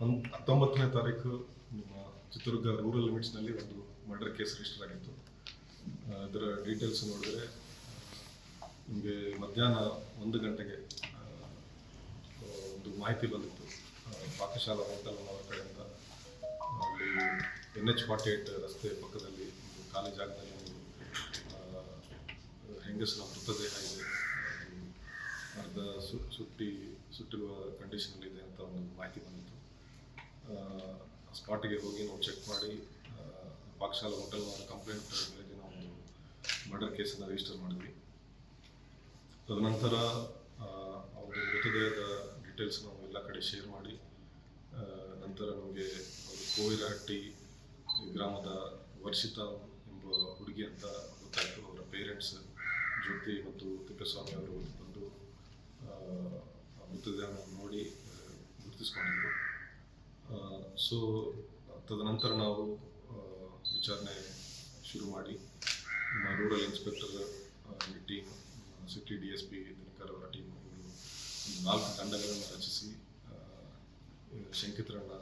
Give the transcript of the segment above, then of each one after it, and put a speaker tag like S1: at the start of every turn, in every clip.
S1: ಹತ್ತೊಂಬತ್ತನೇ ತಾರೀಕು ನಿಮ್ಮ ಚಿತ್ರದುರ್ಗ ರೂರಲ್ ಲಿಮಿಟ್ಸ್ನಲ್ಲಿ ಒಂದು ಮರ್ಡರ್ ಕೇಸ್ ರಿಜಿಸ್ಟರ್ ಆಗಿತ್ತು. ಅದರ ಡೀಟೇಲ್ಸ್ ನೋಡಿದ್ರೆ ನಿಮಗೆ ಮಧ್ಯಾಹ್ನ ಒಂದು ಗಂಟೆಗೆ ಒಂದು ಮಾಹಿತಿ ಬಂದಿತ್ತು. ಪಾಕಶಾಲಾ ಹೋಟೆಲ್ ಅವರ ಕಡೆಯಿಂದ ಅಲ್ಲಿ ಎನ್ ಎಚ್ ಫಾರ್ಟಿ ಏಟ್ ರಸ್ತೆ ಪಕ್ಕದಲ್ಲಿ ಒಂದು ಖಾಲಿ ಜಾಗದಲ್ಲಿ ಒಂದು ಆ, ಹೆಂಗಸರ ಮೃತದೇಹ ಇದೆ. ಅರ್ಧ ಸುಟ್ಟಿ ಸುಟ್ಟಿರುವ ಕಂಡೀಷನಲ್ಲಿ ಇದೆ ಅಂತ ಒಂದು ಮಾಹಿತಿ ಬಂದಿತ್ತು. ಸ್ಪಾಟಿಗೆ ಹೋಗಿ ನಾವು ಚೆಕ್ ಮಾಡಿ ಆ, ಹೋಟೆಲ್ನ ಕಂಪ್ಲೇಂಟ್ ಮೇಲೆ ನಾವು ಮರ್ಡರ್ ಕೇಸನ್ನು ರಿಜಿಸ್ಟರ್ ಮಾಡಿದ್ವಿ. ತದನಂತರ ಅವರ ಮೃತದೇಹದ ಡೀಟೇಲ್ಸ್ ನಾವು ಎಲ್ಲ ಕಡೆ ಶೇರ್ ಮಾಡಿ ನಂತರ ನಮಗೆ ಅವರು ಕೋವಿರಹಟ್ಟಿ ಗ್ರಾಮದ ವರ್ಷಿತ ಎಂಬ ಹುಡುಗಿ ಅಂತ ಗೊತ್ತಾಯಿತು. ಅವರ ಪೇರೆಂಟ್ಸ್ ಜ್ಯೋತಿ ಮತ್ತು ತಿಪ್ಪೇಸ್ವಾಮಿ ಅವರು ಬಂದು ಮೃತದೇಹವನ್ನು ನೋಡಿ ಗುರುತಿಸ್ಕೊಂಡಿದ್ದರು ಸೊ, ತದನಂತರ ನಾವು ವಿಚಾರಣೆ ಶುರು ಮಾಡಿ, ನಮ್ಮ rural inspector team city D S P Dinakar ಅವರ ಟೀಮ್ ಇವರು ನಾಲ್ಕು ತಂಡಗಳನ್ನು ರಚಿಸಿ ಶಂಕಿತರನ್ನು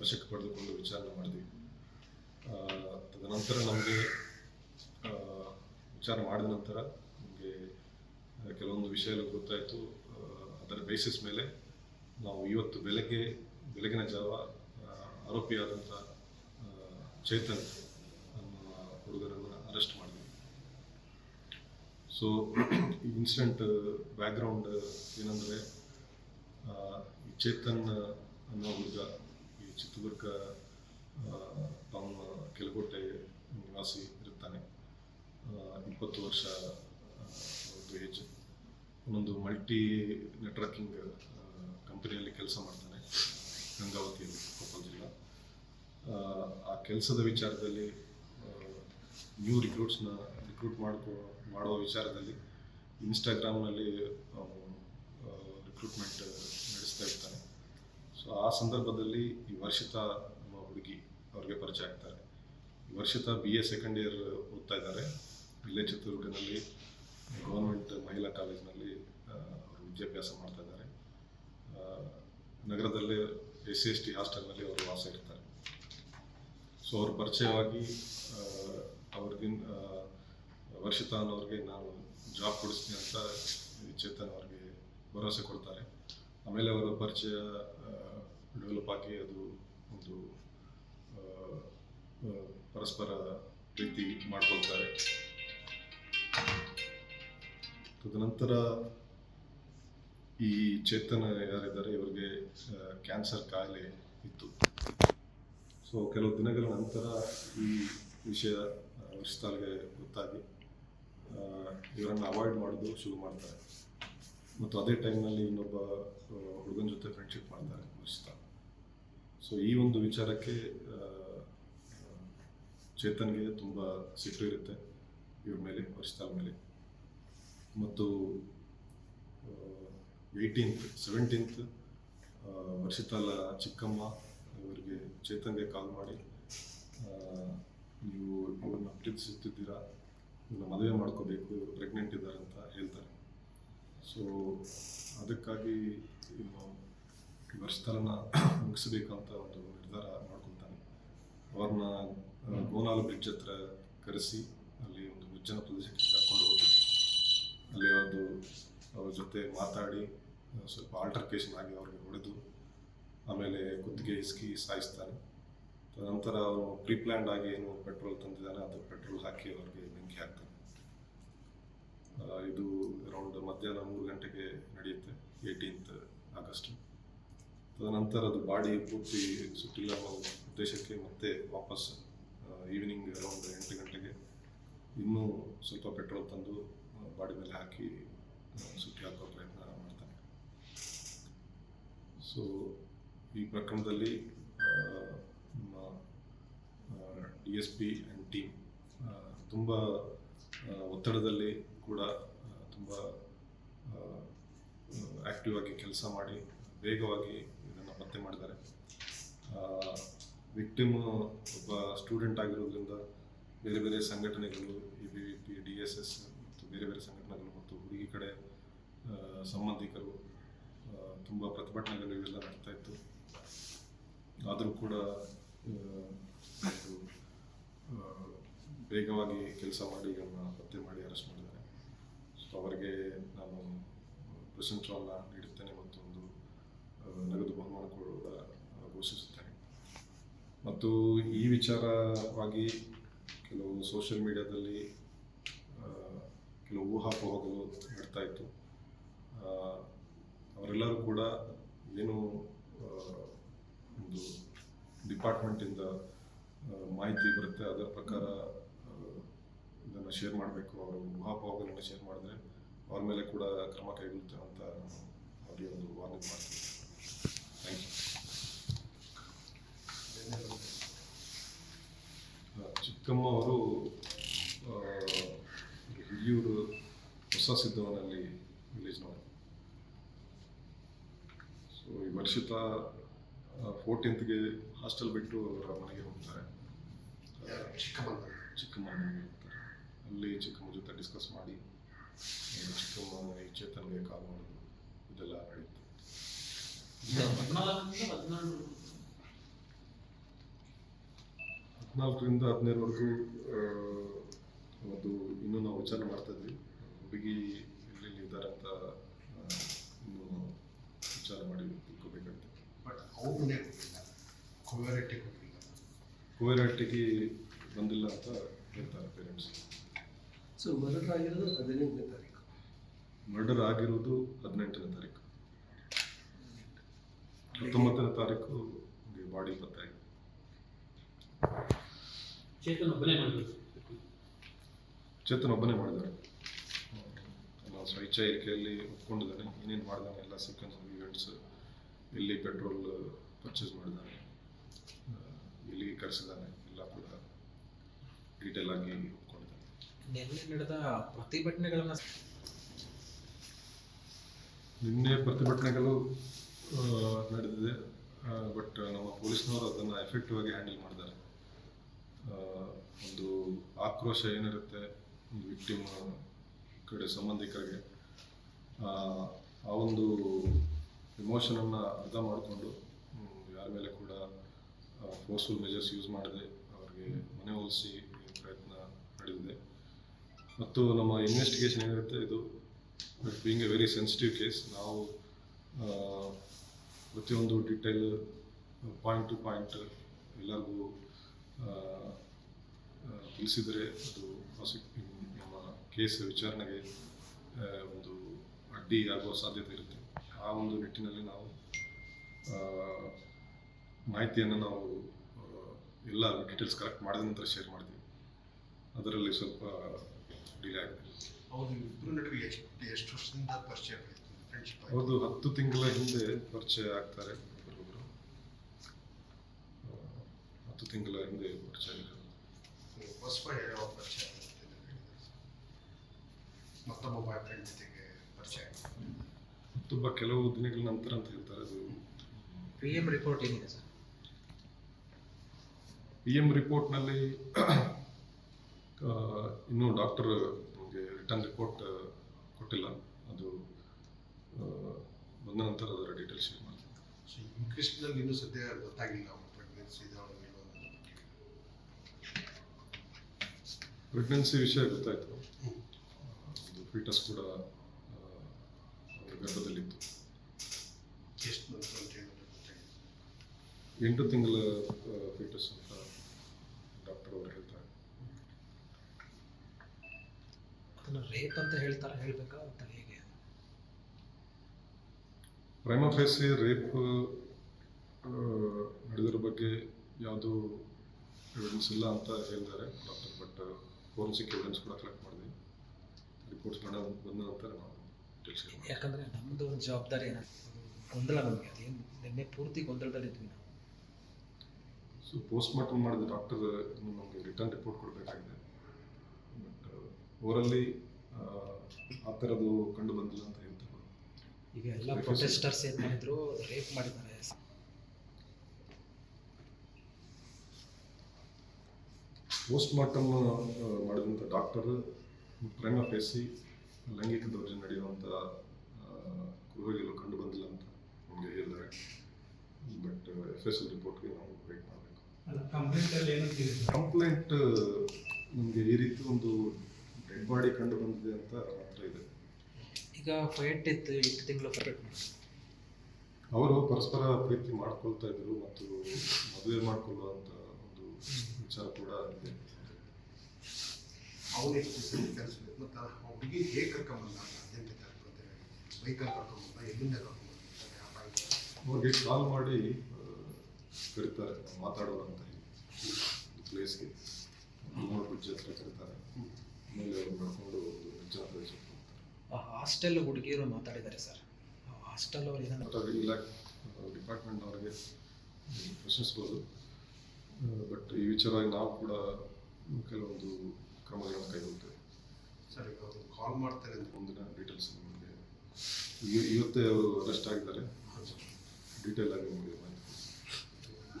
S1: ವಶಕ್ಕೆ ಪಡೆದುಕೊಂಡು ವಿಚಾರಣೆ ಮಾಡಿದ್ವಿ. ತದನಂತರ ನಮಗೆ ವಿಚಾರ ಮಾಡಿದ ನಂತರ ನಮಗೆ ಕೆಲವೊಂದು ವಿಷಯಗಳು ಗೊತ್ತಾಯಿತು. ಅದರ ಬೇಸಿಸ್ ಮೇಲೆ ನಾವು ಇವತ್ತು ಬೆಳಗ್ಗೆ ಬೆಳಗಿನ ಜಾವ ಆರೋಪಿಯಾದಂಥ ಚೇತನ್ ನಮ್ಮ ಹುಡುಗರನ್ನು ಅರೆಸ್ಟ್ ಮಾಡಿದ್ವಿ ಸೊ ಈ ಇನ್ಸಿಡೆಂಟ್ ಬ್ಯಾಕ್ಗ್ರೌಂಡ್ ಏನಂದರೆ ಚೇತನ್ ಅನ್ನೋ ಹುಡುಗ, ಈ ಚಿತ್ರದುರ್ಗ ಟೌನ್ ಕೆಲಗೋಟೆ ನಿವಾಸಿ ಇರುತ್ತಾನೆ ಇಪ್ಪತ್ತು ವರ್ಷ ಏಜ್ ಒಂದು ಮಲ್ಟಿ ನೆಟ್ವರ್ಕಿಂಗ್ ಕಂಪನಿಯಲ್ಲಿ ಕೆಲಸ ಮಾಡ್ತಾನೆ. ಗಂಗಾವತಿಯಲ್ಲಿ ಕೊಪ್ಪಳ ಜಿಲ್ಲಾ ಆ, ಕೆಲಸದ ವಿಚಾರದಲ್ಲಿ ನ್ಯೂ ರಿಕ್ರೂಟ್ಸ್ನ ರಿಕ್ರೂಟ್ ಮಾಡ್ಕೊ ಮಾಡುವ ವಿಚಾರದಲ್ಲಿ ಇನ್ಸ್ಟಾಗ್ರಾಮ್ನಲ್ಲಿ ರಿಕ್ರೂಟ್ಮೆಂಟ್ ನಡೆಸ್ತಾ ಇರ್ತಾನೆ ಸೊ ಆ ಸಂದರ್ಭದಲ್ಲಿ ಈ ವರ್ಷಿತಾ ನಮ್ಮ ಹುಡುಗಿ ಅವ್ರಿಗೆ ಪರಿಚಯ ಆಗ್ತಾರೆ. Varshitha B A second year ಓದ್ತಾ ಇದ್ದಾರೆ. ಇಲ್ಲೇ ಚಿತ್ರದುರ್ಗದಲ್ಲಿ ಗೌರ್ಮೆಂಟ್ ಮಹಿಳಾ ಕಾಲೇಜಿನಲ್ಲಿ ಅವರು ವಿದ್ಯಾಭ್ಯಾಸ ಮಾಡ್ತಾ ಇದ್ದಾರೆ. ನಗರದಲ್ಲೇ ಎಸ್ ಸಿ ಎಸ್ ಟಿ ಹಾಸ್ಟೆಲ್ನಲ್ಲಿ ಅವರು ವಾಸ ಇರ್ತಾರೆ. ಸೊ ಅವ್ರ ಪರಿಚಯವಾಗಿ ಅವ್ರಿಗಿನ್ ವರ್ಷಿತಾ ಅನ್ನೋರಿಗೆ ನಾನು ಜಾಬ್ ಕೊಡಿಸ್ತೀನಿ ಅಂತ ಚೇತನ್ ಅವ್ರಿಗೆ ಭರವಸೆ ಕೊಡ್ತಾರೆ. ಆಮೇಲೆ ಅವರ ಪರಿಚಯ ಡೆವಲಪ್ ಆಗಿ ಅದು ಒಂದು ಪರಸ್ಪರ ಪ್ರೀತಿ ಮಾಡ್ಕೊಳ್ತಾರೆ. ತದನಂತರ ಈ ಚೇತನ ಯಾರಿದ್ದಾರೆ ಇವರಿಗೆ ಕ್ಯಾನ್ಸರ್ ಕಾಯಿಲೆ ಇತ್ತು. ಸೊ ಕೆಲವು ದಿನಗಳ ನಂತರ ಈ ವಿಷಯ ಆ, ವರ್ಷಿತಾಲ್ಗೆ ಗೊತ್ತಾಗಿ ಇವರನ್ನು ಅವಾಯ್ಡ್ ಮಾಡೋದು ಶುರು ಮಾಡ್ತಾರೆ. ಮತ್ತು ಅದೇ ಟೈಮ್ನಲ್ಲಿ ಇನ್ನೊಬ್ಬ ಹುಡುಗನ ಜೊತೆ ಫ್ರೆಂಡ್ಶಿಪ್ ಮಾಡ್ತಾರೆ ವರ್ಷಿತಾ ಸೊ ಈ ಒಂದು ವಿಚಾರಕ್ಕೆ ಚೇತನ್ಗೆ ತುಂಬ ಸಿಟ್ಟು ಇರುತ್ತೆ. ಇವ್ರ ಮೇಲೆ ವರ್ಷಿತಾಲ್ ಮೇಲೆ. ಮತ್ತು ಏಯ್ಟೀನ್ತ್ ಸೆವೆಂಟೀನ್ತ್ ವರ್ಷಿತಾಲ ಚಿಕ್ಕಮ್ಮ ಅವರಿಗೆ ಚೇತನ್ಗೆ ಕಾಲ್ ಮಾಡಿ ನೀವು ಇವ್ರನ್ನ ಪ್ರೀತಿಸುತ್ತಿದ್ದೀರಾ, ಇವ್ರನ್ನ ಮದುವೆ ಮಾಡ್ಕೋಬೇಕು, ಇವರು ಪ್ರೆಗ್ನೆಂಟ್ ಇದ್ದಾರೆ ಅಂತ ಹೇಳ್ತಾರೆ. ಸೊ ಅದಕ್ಕಾಗಿ ಇನ್ನು ಈ ಮುಗಿಸಬೇಕಂತ ಒಂದು ನಿರ್ಧಾರ ಮಾಡ್ಕೊತಾನೆ ಅವ್ರನ್ನ ಗೋನಾಲು ಬ್ರಿಡ್ಜ್ ಹತ್ರ ಕರೆಸಿ, ಅಲ್ಲಿ ಒಂದು ನಿರ್ಜನ ಪ್ರದೇಶಕ್ಕೆ ಜೊತೆ ಮಾತಾಡಿ ಸ್ವಲ್ಪ ಆಲ್ಟರ್ಕೇಶನ್ ಆಗಿ ಅವ್ರಿಗೆ ಹೊಡೆದು, ಆಮೇಲೆ ಕುತ್ತಿಗೆ ಇಸ್ಕಿ ಸಾಯಿಸ್ತಾನೆ ತದನಂತರ ಅವನು ಪ್ರೀಪ್ಲ್ಯಾಂಡ್ ಆಗಿ ಏನು ಪೆಟ್ರೋಲ್ ತಂದಿದ್ದಾನೆ ಅದು ಪೆಟ್ರೋಲ್ ಹಾಕಿ ಅವ್ರಿಗೆ ಬೆಂಕಿ ಹಾಕ್ತಾನೆ ಇದು ಅರೌಂಡ್ ಮಧ್ಯಾಹ್ನ ಮೂರು ಗಂಟೆಗೆ ನಡೆಯುತ್ತೆ ಏಯ್ಟೀನ್ತ್ ಆಗಸ್ಟ್. ತದನಂತರ ಅದು ಬಾಡಿ ಪೂರ್ತಿ ಸುಟ್ಟಿಲ್ಲ ಉದ್ದೇಶಕ್ಕೆ ಮತ್ತೆ ವಾಪಸ್ ಈವ್ನಿಂಗ್ ಅರೌಂಡ್ ಎಂಟು ಗಂಟೆಗೆ. ಇನ್ನೂ ಸ್ವಲ್ಪ ಪೆಟ್ರೋಲ್ ತಂದು ಬಾಡಿ ಮೇಲೆ ಹಾಕಿ ಹಾಕೋ ಪ್ರಯತ್ನ ಮಾಡ್ತಾನೆ ಸೊ ಈ ಪ್ರಕರಣದಲ್ಲಿ ನಮ್ಮ D S P and team ತುಂಬ ಒತ್ತಡದಲ್ಲಿ ಕೂಡ ತುಂಬ ಆ್ಯಕ್ಟಿವ್ ಆಗಿ ಕೆಲಸ ಮಾಡಿ, ವೇಗವಾಗಿ ಇದನ್ನು ಪತ್ತೆ ಮಾಡಿದ್ದಾರೆ. ವಿಕ್ಟಿಮ್ ಒಬ್ಬ ಸ್ಟೂಡೆಂಟ್ ಆಗಿರೋದ್ರಿಂದ ಬೇರೆ ಬೇರೆ ಸಂಘಟನೆಗಳು A B V P D S S ಮತ್ತು ಬೇರೆ ಬೇರೆ ಸಂಘಟನೆಗಳು ಹುಡುಗಿ ಕಡೆ ಸಂಬಂಧಿಕರು ತುಂಬ ಪ್ರತಿಭಟನೆಗಳು ಇವೆಲ್ಲ ನಡ್ತಾ ಇತ್ತು. ಆದರೂ ಕೂಡ ವೇಗವಾಗಿ ಕೆಲಸ ಮಾಡಿ ಅವನ್ನ ಪತ್ತೆ ಮಾಡಿ ಅರೆಸ್ಟ್ ಮಾಡಿದ್ದಾರೆ. ಸೊ ಅವರಿಗೆ ನಾನು ಪ್ರಶಂಸವನ್ನು ನೀಡುತ್ತೇನೆ ಮತ್ತು ಒಂದು ನಗದು ಬಹುಮಾನ ಕೂಡ ಘೋಷಿಸುತ್ತೇನೆ. ಮತ್ತು ಈ ವಿಚಾರವಾಗಿ ಕೆಲವು ಸೋಷಿಯಲ್ ಮೀಡಿಯಾದಲ್ಲಿ ಕೆಲವು ಊಹಾಪೋಹಗಳು ನಡ್ತಾ ಇತ್ತು. ಅವರೆಲ್ಲರೂ ಕೂಡ ಏನು ಒಂದು ಡಿಪಾರ್ಟ್ಮೆಂಟಿಂದ ಮಾಹಿತಿ ಬರುತ್ತೆ. ಅದರ ಪ್ರಕಾರ ಇದನ್ನು ಶೇರ್ ಮಾಡಬೇಕು. ಅವರು ಊಹಾಪೋಹಗಳನ್ನು ಶೇರ್ ಮಾಡಿದ್ರೆ ಅವ್ರ ಮೇಲೆ ಕೂಡ ಕ್ರಮ ಕೈಗೊಳ್ಳುತ್ತೆ ಅಂತ ಅವರಿಗೆ ಒಂದು ವಾರ್ನಿಂಗ್ ಮಾಡ್ತೀನಿ. ಥ್ಯಾಂಕ್ ಯು ಚಿಕ್ಕಮ್ಮ ಅವರು ಆ, ಹಿರಿಯೂರು ಹೊಸ ರಿಲೀಸ್ ಮಾಡಿದೆ ಸೊ ಈ ವರ್ಷಿತ ಫೋರ್ಟೀನ್ತ್ಗೆ ಹಾಸ್ಟೆಲ್ ಬಿಟ್ಟು ಅವರ ಮನೆಗೆ ಹೋಗ್ತಾರೆ.
S2: ಚಿಕ್ಕಮಗಳೂರು.
S1: ಚಿಕ್ಕಮಗಳೂರಿಗೆ ಮನೆಗೆ ಹೋಗ್ತಾರೆ. ಅಲ್ಲಿ ಚಿಕ್ಕಮ್ಮ ಜೊತೆ ಡಿಸ್ಕಸ್ ಮಾಡಿ ಚಿಕ್ಕಮ್ಮ ಈ ಚೇತನ್ಗೆ ಕಾಲ್ ಮಾಡೋದು ಇದೆಲ್ಲ ನಡೆಯುತ್ತೆ
S3: ಹದಿನಾಲ್ಕರಿಂದ
S1: ಹದಿನೈದರವರೆಗೂ ಅದು ಇನ್ನೂ ನಾವು ವಿಚಾರಣೆ ಮಾಡ್ತಾ ಇದ್ವಿ. ಹುಡುಗಿ ಎಲ್ಲೆಲ್ಲಿ ಇದ್ದಾರೆ ಅಂತ ವಿಚಾರ ಮಾಡಿ ತಿಳ್ಕೊಬೇಕಾಗ್ತದೆ.
S2: ಬಟ್ ಅವ್ರ ಮನೆಗೆ ಹೋಗಿಲ್ಲ ಕೋವೆರಟ್ಟಿಗೆ
S1: ಬಂದಿಲ್ಲ ಅಂತ ಹೇಳ್ತಾರೆ ಪೇರೆಂಟ್ಸ್
S4: ಸೊ ಮರ್ಡರ್ ಆಗಿರೋದು ಹದಿನೆಂಟನೇ ತಾರೀಕು.
S1: ಮರ್ಡರ್ ಆಗಿರೋದು ಹದಿನೆಂಟನೇ ತಾರೀಕು. ಹತ್ತೊಂಬತ್ತನೇ ತಾರೀಕು ಬಾಡಿ ಪತ್ತಾಗಿದೆ
S3: ಚೇತನ್ ಒಬ್ಬನೇ ಮಾಡಿದ್ರು.
S1: ಚೇತನ್ ಒಬ್ಬನೇ ಮಾಡಿದ್ದಾರೆ. ಸ್ವಚ್ಛ ಇರಿಕೆಯಲ್ಲಿ ಒಪ್ಕೊಂಡಿದ್ದಾನೆ. ಏನೇನು ಮಾಡಿದಾನೆ ಎಲ್ಲ ಸೀಕ್ವೆನ್ಸ್ ಈವೆಂಟ್ಸ್ ಇವೆಂಟ್ಸ್ ಎಲ್ಲಿ ಪೆಟ್ರೋಲ್ ಪರ್ಚೇಸ್ ಮಾಡಿದ್ದಾನೆ ಇಲ್ಲಿ ಎಲ್ಲಿಗೆ ಕರೆಸಿದ್ದಾನೆ ಎಲ್ಲ ಕೂಡ ಡೀಟೇಲ್ ಆಗಿ ಒಪ್ಕೊಂಡಿದ್ದಾನೆ.
S5: ನಿನ್ನೆ ನಡೆದ ಪ್ರತಿಭಟನೆಗಳನ್ನ
S1: ನಿನ್ನೆ ಪ್ರತಿಭಟನೆಗಳು ನಡೆದಿದೆ. ಬಟ್ ನಮ್ಮ ಪೊಲೀಸ್ನವರು ಅದನ್ನು ಎಫೆಕ್ಟಿವ್ ಆಗಿ ಹ್ಯಾಂಡಲ್ ಮಾಡಿದ್ದಾರೆ. ಒಂದು ಆಕ್ರೋಶ ಏನಿರುತ್ತೆ ಒಂದು ವಿಕ್ಟಿಮ್ ಕಡೆ ಸಂಬಂಧಿಕರಿಗೆ ಆ, ಒಂದು ಇಮೋಷನನ್ನು ಅರ್ಥ ಮಾಡಿಕೊಂಡು ಯಾರ ಮೇಲೆ ಕೂಡ ಫೋರ್ಸ್ಫುಲ್ ಮೆಜರ್ಸ್ ಯೂಸ್ ಮಾಡದೆ ಅವರಿಗೆ ಮನೆ ಹೋಲಿಸಿ ಪ್ರಯತ್ನ ನಡೆದಿದೆ ಮತ್ತು ನಮ್ಮ ಇನ್ವೆಸ್ಟಿಗೇಷನ್ ಏನಿರುತ್ತೆ ಇದು but being a very sensitive case ನಾವು ಪ್ರತಿಯೊಂದು ಡಿಟೇಲ್ ಪಾಯಿಂಟ್ ಟು ಪಾಯಿಂಟ್ ಎಲ್ಲರಿಗೂ ತಿಳಿಸಿದರೆ ಅದು ಪ್ರಾಸಿಕ್ ನಮ್ಮ ಕೇಸ್ ವಿಚಾರಣೆಗೆ ಒಂದು ಅಡ್ಡಿ ಆಗುವ ಸಾಧ್ಯತೆ ಇರುತ್ತೆ. ಆ ಒಂದು ನಿಟ್ಟಿನಲ್ಲಿ ನಾವು ಮಾಹಿತಿಯನ್ನು ನಾವು ಎಲ್ಲ ಡೀಟೇಲ್ಸ್ ಕರೆಕ್ಟ್ ಮಾಡಿದ ನಂತರ ಶೇರ್ ಮಾಡ್ತೀವಿ. ಅದರಲ್ಲಿ ಸ್ವಲ್ಪ ಡಿಲೇ ಆಗಿದೆ
S2: ಎಷ್ಟು ವರ್ಷದಿಂದ ಪರಿಚಯ
S1: ಹೌದು ಹತ್ತು ತಿಂಗಳ ಹಿಂದೆ ಪರಿಚಯ ಆಗ್ತಾರೆ ಒಬ್ಬರೊಬ್ಬರು ಆ, ಹತ್ತು ತಿಂಗಳ ಹಿಂದೆ ಪರಿಚಯ ಆಗಿರೋದು
S2: ಹೊಸಬ ಯಾವ ಪರಿಚಯ ಆಗುತ್ತೆ ಅಂತ ಹೇಳಿದ್ರು. ಮತ್ತೊಬ್ಬ ಬಾಯ್ ಫ್ರೆಂಡ್ ಜೊತೆಗೆ ಪರಿಚಯ ಆಯ್ತು.
S1: ತುಂಬ ಕೆಲವು ದಿನಗಳ ನಂತರ ಅಂತ ಹೇಳ್ತಾರೆ ಅದು.
S5: ಪಿ ಎಂ ರಿಪೋರ್ಟ್ ಏನಿದೆ ಸರ್?
S1: ಪಿ ಎಂ ರಿಪೋರ್ಟ್ನಲ್ಲಿ ಇನ್ನೂ ಡಾಕ್ಟರ್ ನಮಗೆ ರಿಟರ್ನ್ ರಿಪೋರ್ಟ್ ಕೊಟ್ಟಿಲ್ಲ. ಅದು ಬಂದ ನಂತರ ಅದರ ಡೀಟೇಲ್ಸ್ ಶೇರ್ ಮಾಡ್ತೀನಿ.
S2: ಸೊ ಇನ್ನೂ ಸದ್ಯ ಗೊತ್ತಾಗಿಲ್ಲ ಅವ್ರ ಪ್ರೆಗ್ನೆನ್ಸಿ
S1: ಪ್ರೆಗ್ನೆನ್ಸಿ ವಿಷಯ ಗೊತ್ತಾಯಿತು. ಫೀಟಸ್ ಕೂಡ ಗರ್ಭದಲ್ಲಿತ್ತು. ಎಂಟು ತಿಂಗಳ ಫೀಟಸ್ ಅಂತ ಡಾಕ್ಟರ್ ಅವರು ಹೇಳ್ತಾರೆ.
S5: ಅದನ್ನ ರೇಪ್ ಅಂತ ಹೇಳ್ತಾರೆ ಹೇಳಬೇಕಾ ಅಂತ ಹೇಗೆ?
S1: ಪ್ರೈಮ ಫೇಸಿ ರೇಪ್ ನಡೆದಿರೋ ಬಗ್ಗೆ ಯಾವುದು ಎವಿಡೆನ್ಸ್ ಇಲ್ಲ ಅಂತ ಹೇಳ್ತಾರೆ ಡಾಕ್ಟರ್ ಬಟ್ ಫೋರೆನ್ಸಿಕ್ ಎವಿಡೆನ್ಸ್ ಕೂಡ ಕಲೆಕ್ಟ್ ಮಾಡಿದ್ವಿ. ರಿಪೋರ್ಟ್ಸ್ ಮಾಡೋ ಬಂದ ನಂತರ ನಾವು.
S5: ಯಾಕಂದ್ರೆ ನಮ್ದು ಒಂದು ಜವಾಬ್ದಾರಿ ಏನ ಗೊಂದಲ ನಮಗೆ. ಅದೇನು ನಿನ್ನೆ ಪೂರ್ತಿ ಗೊಂದಲದಲ್ಲಿದ್ವಿ ನಾವು.
S1: ಸೊ ಪೋಸ್ಟ್ ಮಾರ್ಟಮ್ ಮಾಡಿದ ಡಾಕ್ಟರ್ ನಮಗೆ ರಿಟರ್ನ್ ರಿಪೋರ್ಟ್ ಕೊಡಬೇಕಾಗಿದೆ. ಬಟ್ ಓವರಲ್ಲಿ ಆ ಥರದ್ದು ಕಂಡು ಬಂದಿಲ್ಲ ಅಂತ ಹೇಳ್ತಾರೆ.
S5: ಈಗ ಎಲ್ಲ ಪ್ರೊಟೆಸ್ಟರ್ಸ್ ಏನು ಮಾಡಿದ್ರು ರೇಪ್ ಮಾಡಿದ್ದಾರೆ.
S1: ಪೋಸ್ಟ್ ಮಾರ್ಟಮ್ ಮಾಡಿದಂಥ ಡಾಕ್ಟರ್ ಪ್ರೈಮ ಫೇಸಿ ಲೈಂಗಿಕ ದೌರ್ಜನ್ಯ ನಡೆಯುವಂಥ ಗೃಹಗಳು ಕಂಡು ಬಂದಿಲ್ಲ ಅಂತ ನಮಗೆ ಹೇಳಿದ್ದಾರೆ. ಬಟ್ ಎಫ್ ಎಸ್ ಎಲ್ ರಿಪೋರ್ಟ್ಗೆ ನಾವು ವೇಟ್ ಮಾಡಬೇಕು.
S3: ಅಲ್ಲ ಕಂಪ್ಲೇಂಟ್ ನಮಗೆ ಏನಂತೀರಿ
S1: ಕಂಪ್ಲೇಂಟ್ ನಿಮಗೆ ಈ ರೀತಿ ಒಂದು ಡೆಡ್ ಬಾಡಿ ಕಂಡು ಬಂದಿದೆ ಅಂತ ಮಾತ್ರ ಇದೆ.
S5: ಈಗ ಫೈಟ್ ಇತ್ತು ಎಷ್ಟು ತಿಂಗಳು ಫೈಟ್
S1: ಅವರು ಪರಸ್ಪರ ಪ್ರೀತಿ ಮಾಡ್ಕೊಳ್ತಾ ಇದ್ರು ಮತ್ತು ಮದುವೆ ಮಾಡ್ಕೊಳ್ಳುವಂತ ಒಂದು ವಿಚಾರ ಕೂಡ ಇದೆ.
S2: ಅವನು ಎಷ್ಟು ದಿವಸ ಕೆಲಸ ಮತ್ತು ಆ ಹುಡುಗಿ ಹೇಗೆ ಕರ್ಕೊಂಬಂದ? ವೈಕಲ್ ಬೈಕಲ್ಲಿ ಕರ್ಕೊಂಬಂದ? ಎಲ್ಲಿಂದ ಕರ್ಕೊಂಬಂದ? ಯಾವ ಬೈಕ್
S1: ಅವ್ರಿಗೆ ಕಾಲ್ ಮಾಡಿ ಕರೀತಾರೆ. ಮಾತಾಡೋಣ ಅಂತ ಪ್ಲೇಸ್ಗೆ ಮೂರು ಬ್ರಿಡ್ಜ್ ಹತ್ರ ಕರೀತಾರೆ. ಆಮೇಲೆ ಅವ್ರು ನಡ್ಕೊಂಡು ಹೋಗ್ತಾರೆ.
S5: ಹಾಸ್ಟೆಲ್ ಹುಡುಗಿಯರು ಮಾತಾಡಿದ್ದಾರೆ ಸರ್. ಹಾಸ್ಟೆಲ್ ಅವ್ರು ಏನೋ
S1: ಬಟ್ ಇಲ್ಲ. ಡಿಪಾರ್ಟ್ಮೆಂಟ್ ಅವರಿಗೆ ಪ್ರಶ್ನಿಸ್ಬೋದು. ಬಟ್ ಈ ವಿಚಾರವಾಗಿ ನಾವು ಕೂಡ ಕೆಲವೊಂದು ಕ್ರಮಗಳನ್ನು ಕೈಗೊಳ್ತೇವೆ.
S2: ಸರ್ ಈಗ ಅವರು ಕಾಲ್ ಮಾಡ್ತಾರೆ ಅಂತ.
S1: ಮುಂದಿನ ಡೀಟೇಲ್ಸ್ ನಿಮಗೆ ಇವ- ಇವತ್ತೇ ಅವರು ಅರೆಸ್ಟ್ ಆಗಿದ್ದಾರೆ. ಡೀಟೇಲ್ ಆಗಿ ನಿಮಗೆ ಮಾಹಿತಿ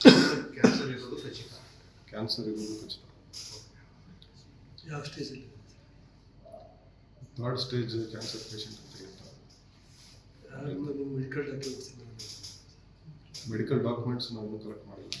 S2: ಕ್ಯಾನ್ಸರ್ ಇರೋದು ಖಚಿತ.
S1: ಕ್ಯಾನ್ಸರ್ ಇರೋದು ಖಚಿತ.
S4: ಯಾವ ಸ್ಟೇಜಲ್ಲಿ
S1: ಥರ್ಡ್ ಸ್ಟೇಜ್ ಕ್ಯಾನ್ಸರ್ ಪೇಷಂಟ್ ಅಂತ ಹೇಳ್ತಾರೆ.
S4: ಮೆಡಿಕಲ್ ಡಾಕ್ಯುಮೆಂಟ್ಸ್
S1: ಮೆಡಿಕಲ್ ಡಾಕ್ಯುಮೆಂಟ್ಸ್ ನಾವು ಕಲೆಕ್ಟ್ ಮಾಡಿಲ್ಲ.